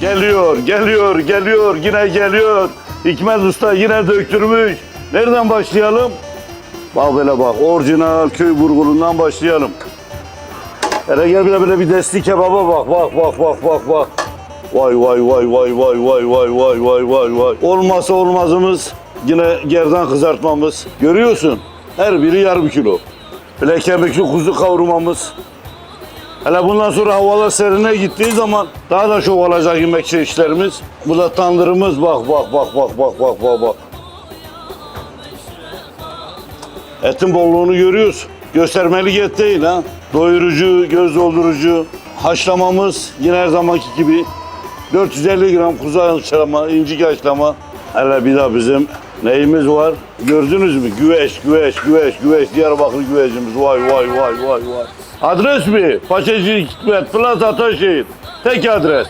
Geliyor, geliyor, geliyor, yine geliyor. Hikmet Usta yine döktürmüş. Nereden başlayalım? Bak böyle bak, orijinal köy burgulundan başlayalım. Hele gel bir de böyle bir destek kebaba bak, bak, bak, bak, bak, bak. Vay vay vay vay vay vay vay vay vay vay vay. Olmazsa olmazımız yine gerdan kızartmamız. Görüyorsun, her biri yarım kilo. Böyle kemikli kuzu kavurmamız. Hele bundan sonra havalar serine gittiği zaman daha da çok olacak yemek çeşitlerimiz. Bu da tandırımız bak bak bak bak bak bak bak bak. Etin bolluğunu görüyoruz. Göstermelik et değil ha. Doyurucu, göz doldurucu. Haşlamamız yine her zamanki gibi 450 gram kuzu haşlama, incik haşlama. Hele bir daha bizim neyimiz var? Gördünüz mü? Güveç, güveç, güveç, güveç. Diyarbakır güvecimiz. Vay vay vay vay vay. Adres mi? Paşacı Hikmet, Plaza Ataşehir. Tek adres.